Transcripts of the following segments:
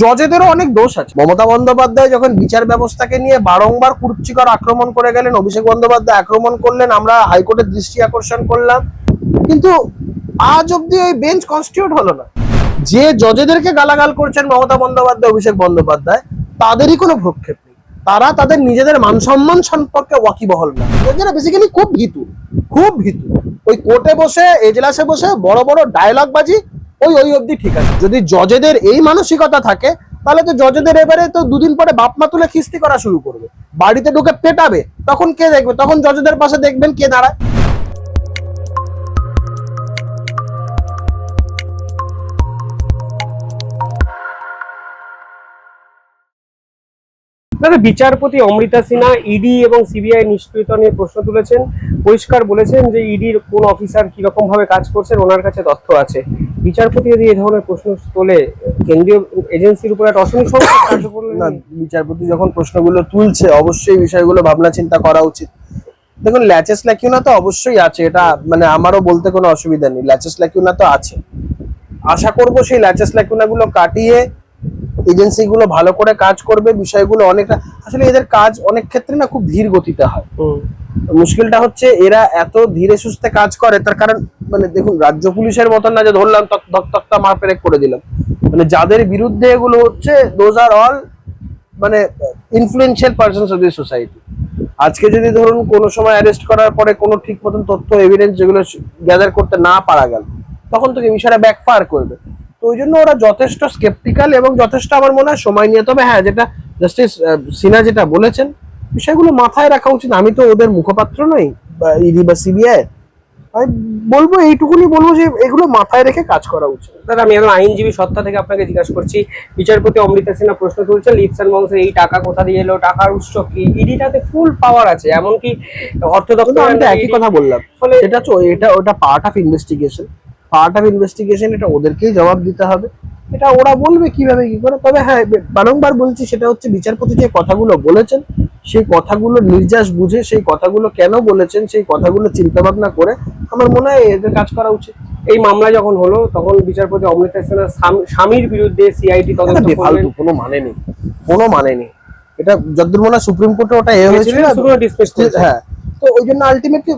জজেদেরও অনেক দোষ আছে। মমতা বন্দ্যোপাধ্যায় যখন বিচার ব্যবস্থাকে নিয়ে বারংবার কুরুচিকর আক্রমণ করে গেলেন, অভিষেক বন্দ্যোপাধ্যায় আক্রমণ করলেন, আমরা হাইকোর্টের দৃষ্টি আকর্ষণ করলাম। কিন্তু আজ অব্দি ওই বেঞ্চ কনস্টিটিউট হলো না। যে জজেদেরকে গালাগাল করছেন মমতা বন্দ্যোপাধ্যায়, অভিষেক বন্দ্যোপাধ্যায়, তাদেরই কোনো ভ্রক্ষেপ নেই। তারা তাদের নিজেদের মান সম্মান সম্পর্কে ওয়াকিবহল না। জজেরা বেসিক্যালি খুব ভীতু খুব ভীতু। ওই কোর্টে বসে, এজলাসে বসে বড় বড় ডায়লগ বাজি ওই ওই অবধি ঠিক আছে। যদি জজেদের এই মানসিকতা থাকে, তাহলে তো জজেদের এবারে তো দুদিন পরে বাপ মা তুলে খিস্তি করা শুরু করবে। বাড়িতে ঢুকে পেটাবে, তখন কে দেখবে? তখন জজেদের পাশে দেখবেন কে দাঁড়ায়। দাদা বিচারপতি অমৃতা সিনহা, ইডি এবং সিবিআই নিষ্ক্রিয়তা নিয়ে প্রশ্ন তুলেছেন। পরিষ্কার বলেছেন যে ইডির কোন অফিসার কীরকম ভাবে কাজ করছেন, ওনার কাছে তথ্য আছে। বিচারপতি যদি এই ধরনের প্রশ্ন তোলে, কেন্দ্রীয় এজেন্সির উপর একটা সংস্কার না, বিচারপতি যখন প্রশ্নগুলো তুলছে, অবশ্যই বিষয়গুলো ভাবনা চিন্তা করা উচিত। দেখুন, ল্যাচেস ল্যাকিউনা তো অবশ্যই আছে, এটা মানে আমারও বলতে কোনো অসুবিধা নেই। ল্যাচেস ল্যাকিউনা তো আছে। আশা করব সেই ল্যাচেস ল্যাকিউনাগুলো কাটিয়ে এজেন্সি গুলো ভালো করে কাজ করবে বিষয়গুলো অনেকটা আসলে এদের কাজ অনেক ক্ষেত্রে না খুব ধীর গতিতে হয়। হুম, মুশকিলটা হচ্ছে এরা এত ধীরে সুস্থে কাজ করে তার কারণ মানে দেখুন রাজ্য পুলিশের মতন না যে ধরলাম তক- তক তক্তা মার পেরেক করে দিলাম। মানে যাদের বিরুদ্ধে এগুলো হচ্ছে দোজ আর অল মানে influential persons of the society আজকে যদি ধরুন কোনো সময় অ্যারেস্ট করার পরে কোনো ঠিক মতন তথ্য এভিডেন্স যেগুলো গ্যাদার করতে না পারা গেল তখন তো বিষয়টা ব্যাকফায়ার করবে। তো ওই জন্য ওরা যথেষ্ট স্কেপটিক্যাল এবং যথেষ্ট আমার মনে হয় সময় নিয়ে। তবে হ্যাঁ যেটা জাস্টিস সিনহা যেটা বলেছেন বিষয়গুলো মাথায় রাখা উচিত। আমি তো ওদের মুখপাত্র নই বা ইডি বা সিবিআই আমি বলব এইটুকুনি বলব যে এগুলো মাথায় রেখে কাজ করা উচিত। দাদা আমি এখন আইনজীবী সত্তা থেকে আপনাকে জিজ্ঞাসা করছি। বিচারপতি অমৃতা সিনহা প্রশ্ন তুলছেন লিপসান বংশে এই টাকা কোথা দিয়ে এলো টাকার উৎস কি? ইডিটাতে ফুল পাওয়ার আছে এমনকি অর্থ দপ্তর আমি একই কথা বললাম। ফলে তো এটা ওটা part of investigation part of investigation এটা ওদেরকেই জবাব দিতে হবে। এটা ওরা বলবে কীভাবে কি করে? তবে হ্যাঁ বারংবার বলছি সেটা হচ্ছে বিচারপতি যে কথাগুলো বলেছেন সেই কথাগুলো নির্যাস বুঝে সেই কথাগুলো কেন বলেছেন সেই কথাগুলো চিন্তা ভাবনা করে আমার মনে হয় এদের কাজ করা উচিত। এই মামলা যখন হলো তখন বিচারপতি অমৃতা স্বাম- স্বামীর বিরুদ্ধে সিআইডি এটা তদন্ত কোনো মানে নেই। কোনো মানে নেই। এটা যতদূর মনে হয় সুপ্রিম কোর্টে ওটা এ হয়েছিল হ্যাঁ। তো ওই জন্য আলটিমেটলি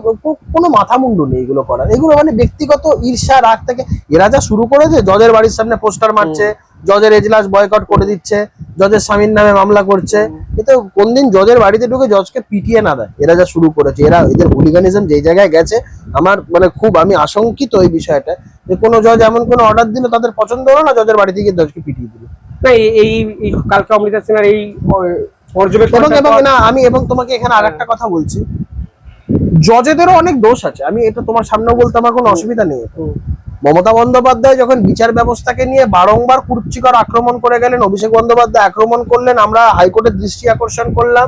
কোনো মাথা মুন্ডু নেই এগুলো করার। এগুলো মানে ব্যক্তিগত ঈর্ষা রাগ থেকে এরা যা শুরু করেছে জজের বাড়ির সামনে পোস্টার মারছে জজের এজলাস বয়কট করে দিচ্ছে জজের স্বামীর নামে মামলা করছে। এতে কোনদিন জজের বাড়িতে ঢুকে জজকে পিটিয়ে না দেয়। এরা যা শুরু করেছে এরা এদের হুলিগানিজম যেই জায়গায় গেছে আমার মানে খুব আমি আশঙ্কিত এই বিষয়টা যে কোনো জজ এমন কোনো অর্ডার দিল তাদের পছন্দ হলো না জজের বাড়িতে গিয়ে জজকে পিটিয়ে দিল। না এই- কালকে অমৃতা সিনহার এই পর্যবেক্ষণ এবং না আমি এবং তোমাকে এখানে আরেকটা কথা বলছি। জজেদেরও অনেক দোষ আছে। আমি এটা তোমার সামনে বলতে আমার কোনো অসুবিধা নেই। মমতা বন্দ্যোপাধ্যায় যখন বিচার ব্যবস্থাকে নিয়ে বারংবার কুরুচিকর আক্রমণ করে গেলেন অভিষেক বন্দ্যোপাধ্যায় আক্রমণ করলেন আমরা হাইকোর্টের দৃষ্টি আকর্ষণ করলাম।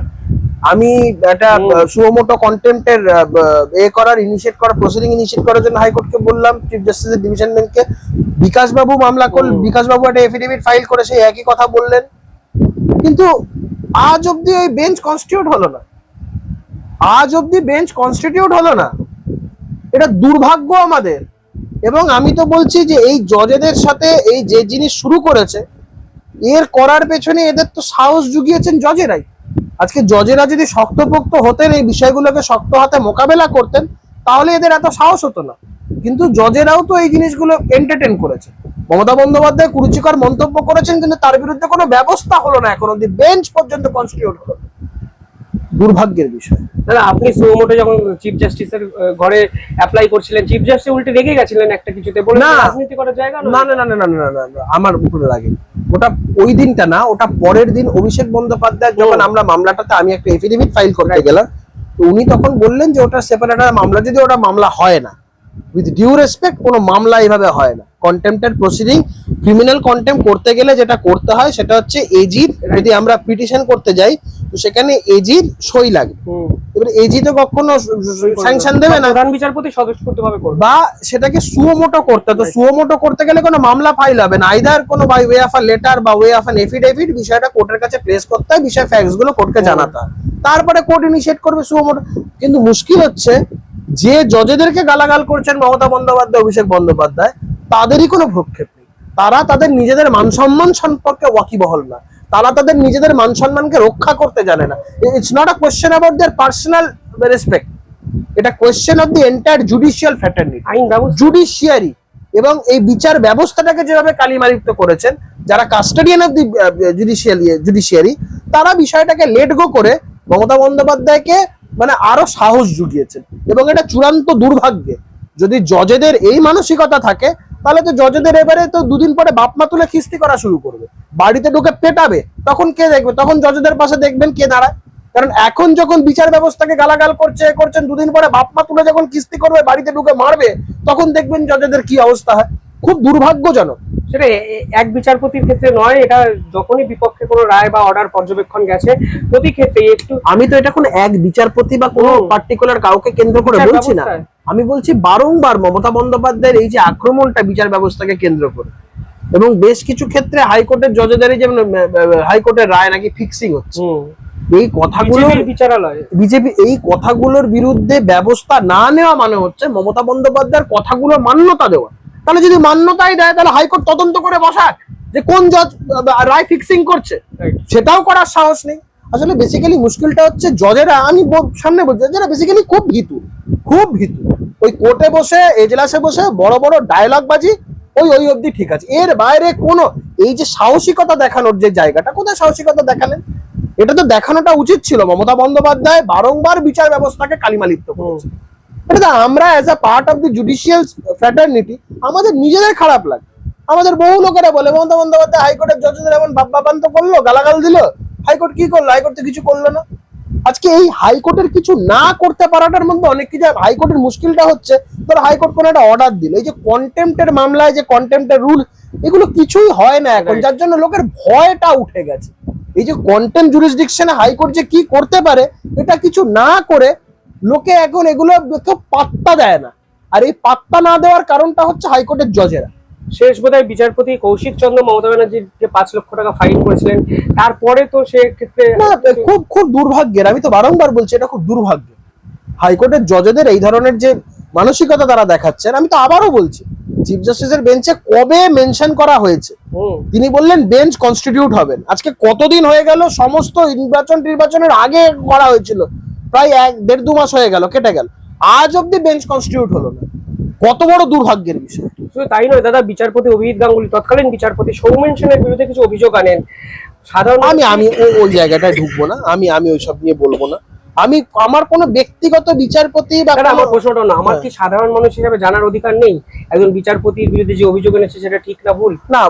আমি একটা। সুমোটো কন্টেম্পের এ করার ইনিশিয়েট করার প্রসিডিং ইনিশিয়েট করার জন্য হাইকোর্টকে বললাম চিফ জাস্টিসের ডিভিশন বেঞ্চকে বিকাশ বাবু মামলা করল হুম। বিকাশ বাবু একটা এফিডেভিট ফাইল করে সেই একই কথা বললেন। কিন্তু আজ অব্দি ওই বেঞ্চ কনস্টিটিউট হলো না। আজ অব্দি বেঞ্চ কনস্টিটিউট হলো না। এটা দুর্ভাগ্য আমাদের। এবং আমি তো বলছি যে এই জজেদের সাথে এই যে জিনিস শুরু করেছে, এর করার পেছনে এদের তো সাহস জুগিয়েছেন জজেরাই। আজকে জজেরা যদি শক্তপোক্ত হতেন, এই বিষয়গুলোকে শক্ত হাতে মোকাবেলা করতেন, তাহলে এদের এত সাহস হতো না। কিন্তু জজেরাও তো এই জিনিসগুলো এন্টারটেন করেছে। মমতা বন্দ্যোপাধ্যায় কুরুচিকর মন্তব্য করেছেন, কিন্তু তার বিরুদ্ধে কোনো ব্যবস্থা হলো না। এখন অব্দি বেঞ্চ পর্যন্ত কনস্টিটিউট হলো। দুর্ভাগ্যের বিষয়। দাদা আপনি সুমোটো যখন চিফ জাস্টিসের ঘরে অ্যাপ্লাই করছিলেন চিফ জাস্টিস উল্টে রেগে গেছিলেন একটা কিছুতে বলে না। রাজনীতি করার জায়গা না না না না না না না, আমার উপরে লাগে। ওটা ওই দিনটা না ওটা পরের দিন অভিষেক বন্দ্যোপাধ্যায় যখন আমরা মামলাটাতে আমি একটা এফিডেভিট ফাইল করতে গেলাম উনি তখন বললেন যে ওটা সেপারেট মামলা যদি ওটা মামলা হয় না। উইথ ডিউ রেসপেক্ট কোনো মামলা এইভাবে হয় না। কন্টেম্পটেড প্রসিডিং ক্রিমিনাল কন্টেম্প করতে গেলে যেটা করতে হয় সেটা হচ্ছে এজির যদি আমরা পিটিশন করতে যাই তো সেখানে এজির সই লাগে। হুম। এবার এজি তো কখনো স্যাংশন দেবে না। প্রধান বিচারপতি স্বতঃস্ফূর্তভাবে করবে। বা সেটাকে সুমোটো করতে তো সুমোটো করতে গেলে কোনো মামলা ফাইল হবে না। আইদার কোনো by way of a letter বা ওয়ে অফ অ্যান এফিডেভিট বিষয়টা কোর্টের কাছে প্লেস করতে হয় বিষয় ফ্যাক্টসগুলো কোর্টকে জানাতে হয়। তারপরে কোর্ট ইনিশিয়েট করবে সুমোটো কিন্তু মুশকিল হচ্ছে যে জজেদেরকে গালাগাল করছেন মমতা বন্দ্যোপাধ্যায় অভিষেক বন্দ্যোপাধ্যায় তাদেরই কোনো ভ্রক্ষেপ নেই। তারা তাদের নিজেদের মান সম্মান সম্পর্কে ওয়াকিবহল না। তারা তাদের নিজেদের মান সম্মানকে রক্ষা করতে জানে না। It's not a question about their personal respect এটা question of the entire judicial fraternity আইন ব্যবস্থা। জুডিশিয়ারি এবং এই বিচার ব্যবস্থাটাকে যেভাবে কালিমালিপ্ত করেছেন যারা custodian of the judicial judiciary তারা বিষয়টাকে লেট গো করে মমতা বন্দ্যোপাধ্যায়কে মানে আরও সাহস জুগিয়েছেন। এবং এটা চূড়ান্ত দুর্ভাগ্যে। যদি জজেদের এই মানসিকতা থাকে তাহলে তো জজেদের এবারে তো দুদিন পরে বাপমা তুলে খিস্তি করা শুরু করবে। বাড়িতে ঢুকে পেটাবে তখন কে দেখবে? তখন জজেদের পাশে দেখবেন কে দাঁড়ায়। কারণ এখন যখন বিচার ব্যবস্থাকে গালাগাল করছে করছেন দুদিন পরে বাপমা তুলে যখন কিস্তি করবে বাড়িতে ঢুকে মারবে তখন দেখবেন জজেদের কি অবস্থা হয়। খুব দুর্ভাগ্যজনক। সেটা এক বিচারপতির ক্ষেত্রে নয় এটা যখনই বিপক্ষে কোনো রায় বা অর্ডার পর্যবেক্ষণ গেছে প্রতি ক্ষেত্রে একটু আমি তো এটা কোনো এক বিচারপতি বা কোনো পার্টিকুলার কাউকে কেন্দ্র করে বলছি না। আমি বলছি বারংবার মমতা বন্দ্যোপাধ্যায়ের এই যে আক্রমণটা বিচার ব্যবস্থাকে কেন্দ্র করে এবং বেশ কিছু ক্ষেত্রে হাইকোর্টের জজেদেরই যেমন হাইকোর্টের রায় নাকি ফিক্সিং হচ্ছে। এই কথাগুলো বিচারালয়। বিজেপি এই কথাগুলোর বিরুদ্ধে ব্যবস্থা না নেওয়া মানে হচ্ছে মমতা বন্দ্যোপাধ্যায়ের কথাগুলো মান্যতা দেওয়া। তাহলে যদি মান্যতাই দেয় তাহলে হাইকোর্ট তদন্ত করে বসাক যে কোন জজ রায় ফিক্সিং করছে। সেটাও করার সাহস নেই। আসলে বেসিক্যালি মুশকিলটা হচ্ছে জজেরা, আমি সামনে বলছি, জজেরা বেসিক্যালি খুব ভীতু খুব ভীতু। ওই কোর্টে বসে, এজলাসে বসে বড় বড় ডায়লগ বাজি, ওই ওই অবধি ঠিক আছে। এর বাইরে কোনো এই যে সাহসিকতা দেখানোর যে জায়গাটা, কোথায় সাহসিকতা দেখালেন? এটা তো দেখানোটা উচিত ছিল। মমতা বন্দ্যোপাধ্যায় বারংবার বিচার ব্যবস্থাকে কালিমালিপ্ত করেছে। এটা আমরা as a part of the judicial fraternity আমাদের নিজেদের খারাপ লাগে। আমাদের বহু লোকেরা বলে, মমতা বন্দ্যোপাধ্যায় হাইকোর্টের জজদের এমন বাপ্পাপান্ত করল, গালাগাল দিল। হাইকোর্ট কি করল? হাইকোর্ট তো কিছু করল না। আজকে এই হাইকোর্টের কিছু না করতে পারাটার মধ্যে অনেক কিছু হাইকোর্টের মুশকিলটা হচ্ছে ধর হাইকোর্ট কোনো একটা অর্ডার দিল। এই যে কন্টেম্পটের মামলায় যে কন্টেম্পটের রুল এগুলো কিছুই হয় না এখন। যার জন্য লোকের ভয়টা উঠে গেছে। এই যে কন্টেম্প জুরিসডিকশনে হাইকোর্ট যে কি করতে পারে এটা কিছু না করে লোকে এখন এগুলো কেউ পাত্তা দেয় না। আর এই পাত্তা না দেওয়ার কারণটা হচ্ছে হাইকোর্টের জজেরা শেষ বোধহয় বিচারপতি কৌশিক চন্দ্র মমতা ব্যানার্জির যে পাঁচ লক্ষ টাকা ফাইন করেছিলেন। তারপরে তো সে ক্ষেত্রে খুব খুব দুর্ভাগ্যের আমি তো বারংবার বলছি এটা খুব দুর্ভাগ্য হাইকোর্টের জজেদের এই ধরনের যে মানসিকতা তারা দেখাচ্ছেন আমি তো আবারও বলছি চিফ জাস্টিসের বেঞ্চে কবে মেনশন করা হয়েছে? তিনি বললেন বেঞ্চ কনস্টিটিউট হবেন। আজকে কতদিন হয়ে গেল সমস্ত নির্বাচন নির্বাচনের আগে করা হয়েছিল। প্রায় এক দেড় দু মাস হয়ে গেল কেটে গেল। আজ অব্দি বেঞ্চ কনস্টিটিউট হলো না। কত বড় দুর্ভাগ্যের বিষয়। শুধু তাই নয় দাদা বিচারপতি অভিজিৎ গাঙ্গুলি তৎকালীন বিচারপতি সৌমেন সেনের বিরুদ্ধে কিছু অভিযোগ আনেন। সাধারণ আমি আমি ওই জায়গাটায় ঢুকবো না। আমি আমি ওইসব নিয়ে বলব না। আমি আমার কোনো ব্যক্তিগত বিচারপতি বা আমার প্রশ্নটা না আমার হ্যাঁ। কি সাধারণ মানুষ হিসাবে জানার অধিকার নেই? একজন বিচারপতির বিরুদ্ধে যে অভিযোগ এনেছে সেটা ঠিক না ভুল? না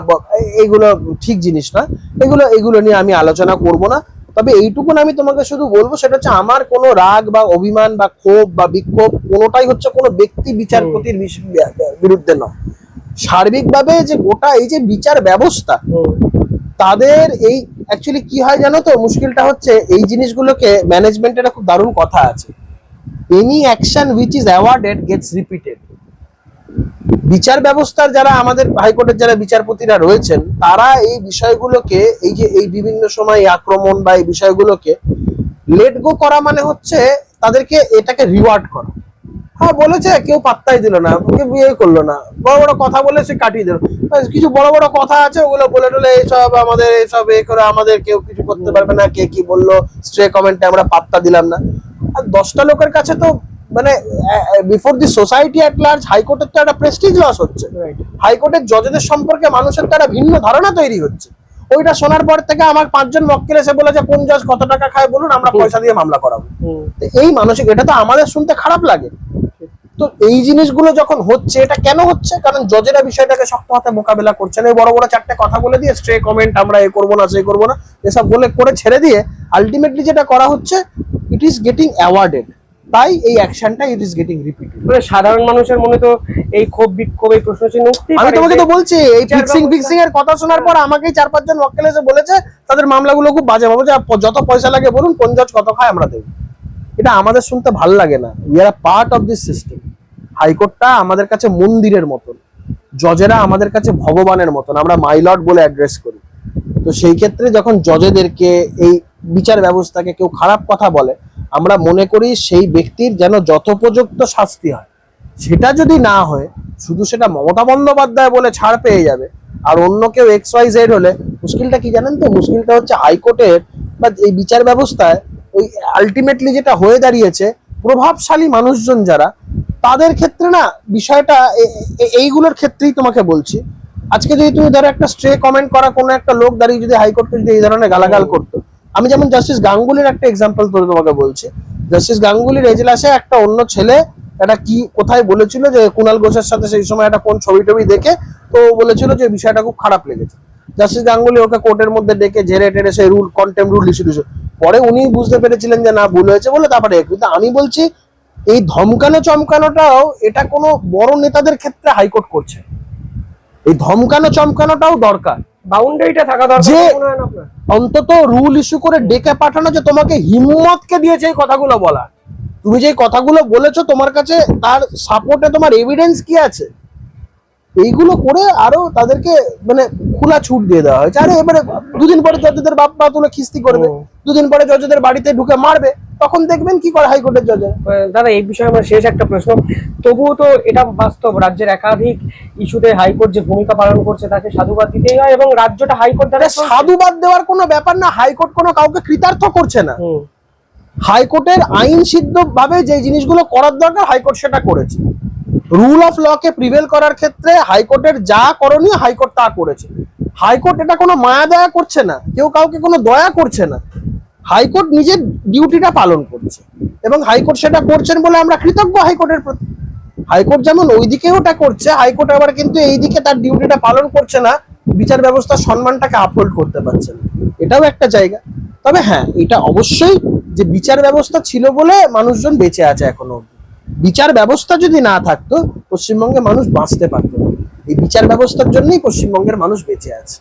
এগুলো ঠিক জিনিস না এগুলো এগুলো নিয়ে আমি আলোচনা করব না। তবে এইটুকুন আমি তোমাকে শুধু বলব সেটা হচ্ছে আমার কোনো রাগ বা অভিমান বা ক্ষোভ বা বিক্ষোভ কোনোটাই হচ্ছে কোনো ব্যক্তি বিচারপতির বিরুদ্ধে নয়। সার্বিকভাবে যে গোটা এই যে বিচার ব্যবস্থা তাদের এই অ্যাকচুয়ালি কি হয় জানো তো মুশকিলটা হচ্ছে এই জিনিসগুলোকে ম্যানেজমেন্টের খুব দারুণ কথা আছে। Any action which is awarded gets repeated বিচার ব্যবস্থার যারা আমাদের হাইকোর্টের যারা বিচারপতিরা রয়েছেন, তারা এই বিষয়গুলোকে, এই যে, এই বিভিন্ন সময় আক্রমণ বা এই বিষয়গুলোকে লেট গো করা মানে হচ্ছে তাদেরকে এটাকে রিওয়ার্ড করা। হ্যাঁ বলেছে, কেউ পাত্তাই দিল না কেউ বিয়ে করল না, বড় বড় কথা বলে সে কাটিয়ে দিল। কিছু বড় বড় কথা আছে, ওগুলো বলে টলে এইসব আমাদের এইসব এ করে আমাদের কেউ কিছু করতে পারবে না, কে কি বলল স্ট্রে কমেন্টে আমরা পাত্তা দিলাম না। আর দশটা লোকের কাছে তো মানে before the society at large হাইকোর্টের তো একটা প্রেস্টিজ লস হচ্ছে। হাইকোর্টের জজেদের সম্পর্কে মানুষের তো একটা ভিন্ন ধারণা তৈরি হচ্ছে। ওইটা শোনার পর থেকে আমার পাঁচজন মক্কেল এসে বলেছে কোন জজ কত টাকা খায় বলুন আমরা পয়সা দিয়ে মামলা করাবো। তো এই মানসিক এটা তো আমাদের শুনতে খারাপ লাগে। তো এই জিনিসগুলো যখন হচ্ছে এটা কেন হচ্ছে? কারণ জজেরা বিষয়টাকে শক্ত হাতে মোকাবেলা করছেন এই বড় বড় চারটে কথা বলে দিয়ে স্ট্রে কমেন্ট আমরা এ করব না সে করব না এসব বলে করে ছেড়ে দিয়ে আলটিমেটলি যেটা করা হচ্ছে ইট ইজ গেটিং অ্যাওয়ার্ডেড তাই এই অ্যাকশনটা ইট ইজ গেটিং রিপিটেড মানে সাধারণ মানুষের মনে তো এই ক্ষোভ বিক্ষোভ এই প্রশ্ন চিহ্ন আমি তোমাকে তো বলছি এই ফিক্সিং ফিক্সিং এর কথা শোনার পর আমাকেই চার পাঁচজন মক্কেল এসে বলেছে তাদের মামলাগুলো খুব বাজে ভাবে যত পয়সা লাগে বলুন কোন জজ কত খায় আমরা দেবো। এটা আমাদের শুনতে ভালো লাগে না। We are part of this system হাইকোর্টটা আমাদের কাছে মন্দিরের মতন। জজেরা আমাদের কাছে ভগবানের মতন। আমরা মাইলট বলে অ্যাড্রেস করি। তো সেই ক্ষেত্রে যখন জজেদেরকে এই বিচার ব্যবস্থাকে কেউ খারাপ কথা বলে আমরা মনে করি সেই ব্যক্তির যেন যথোপযুক্ত শাস্তি হয়। সেটা যদি না হয়, শুধু সেটা মমতা বন্দ্যোপাধ্যায় বলে ছাড় পেয়ে যাবে, আর অন্য কেউ এক্স ওয়াই জেড হলে মুশকিলটা কি জানেন তো? মুশকিলটা হচ্ছে হাইকোর্টের বা এই বিচার ব্যবস্থায় ওই আলটিমেটলি যেটা হয়ে দাঁড়িয়েছে, প্রভাবশালী মানুষজন যারা, তাদের ক্ষেত্রে না বিষয়টা এইগুলোর ক্ষেত্রেই তোমাকে বলছি। আজকে যদি তুমি ধরো একটা স্ট্রে কমেন্ট করা কোনো একটা লোক দাঁড়িয়ে যদি হাইকোর্টকে যদি এই ধরনের গালাগাল করতো আমি যেমন জাস্টিস গাঙ্গুলির একটা এক্সাম্পল ধরে তোমাকে বলছি। জাস্টিস গাঙ্গুলির এজলাসে একটা অন্য ছেলে, এটা কি, কোথায় বলেছিল যে কুনাল ঘোষের সাথে সেই সময় একটা কোন ছবি টবি দেখে, তো বলেছিল যে বিষয়টা খুব খারাপ লেগেছে। জাস্টিস গাঙ্গুলি ওকে কোর্টের মধ্যে ডেকে ঝেড়ে টেরে সেই রুল কন্টেম রুল ইস্যু দিয়েছে পরে উনি বুঝতে পেরেছিলেন যে না, ভুল হয়েছে বলে তারপরে কিন্তু আমি বলছি, এই ধমকানো চমকানোটাও এটা কোনো বড় নেতাদের ক্ষেত্রে হাইকোর্ট করছে। এই ধমকানো চমকানোটাও দরকার। বাউন্ডারিটা থাকা দরকার যে- অন্তত রুল ইস্যু করে ডেকে পাঠানো যে তোমাকে হিম্মতকে দিয়েছে এই কথাগুলো বলা। তুমি যে কথাগুলো বলেছ তোমার কাছে তার সাপোর্টে তোমার এভিডেন্স কি আছে? এইগুলো করে আরও তাদেরকে মানে খোলা ছুট দিয়ে দেওয়া হয়েছে। আরে এবারে দুদিন পরে জজদের বাপ মা তুলে খিস্তি করবে। দুদিন পরে জজদের বাড়িতে ঢুকে মারবে। তখন দেখবেন কি করে হাইকোর্টের আহ, দাদা এই বিষয়ে আমার শেষ একটা প্রশ্ন। তবুও তো এটা বাস্তব। রাজ্যের একাধিক ইস্যুতে হাইকোর্ট যে ভূমিকা পালন করছে তাকে সাধুবাদ দিতেই হয় এবং রাজ্যটা হাইকোর্ট দ্বারা সাধুবাদ দেওয়ার কোনো ব্যাপার না। হাইকোর্ট কোনো কাউকে কৃতার্থ করছে না। হাইকোর্টের আইন সিদ্ধ ভাবে যে জিনিসগুলো করার দরকার হাইকোর্ট সেটা করেছে। রুল অফ লকে প্রিভেল করার ক্ষেত্রে হাইকোর্টের যা করণীয় হাইকোর্ট তা করেছে। হাইকোর্ট এটা কোনো মায়া দয়া করছে না। কেউ কাউকে কোনো দয়া করছে না। হাইকোর্ট নিজের ডিউটিটা পালন করছে। এবং হাইকোর্ট সেটা করছেন বলে আমরা কৃতজ্ঞ হাইকোর্টের প্রতি। হাইকোর্ট যেমন ওই ওইদিকে ওটা করছে, হাইকোর্ট আবার কিন্তু এইদিকে তার ডিউটিটা পালন করছে না, বিচার ব্যবস্থার সম্মানটাকে আপহোল্ড করতে পারছে না। এটাও একটা জায়গা। তবে হ্যাঁ এটা অবশ্যই যে বিচার ব্যবস্থা ছিল বলে মানুষজন বেঁচে আছে এখনও। বিচার ব্যবস্থা যদি না থাকতো, পশ্চিমবঙ্গে মানুষ বাঁচতে পারতো এই বিচার ব্যবস্থার জন্যই পশ্চিমবঙ্গের মানুষ বেঁচে আছে।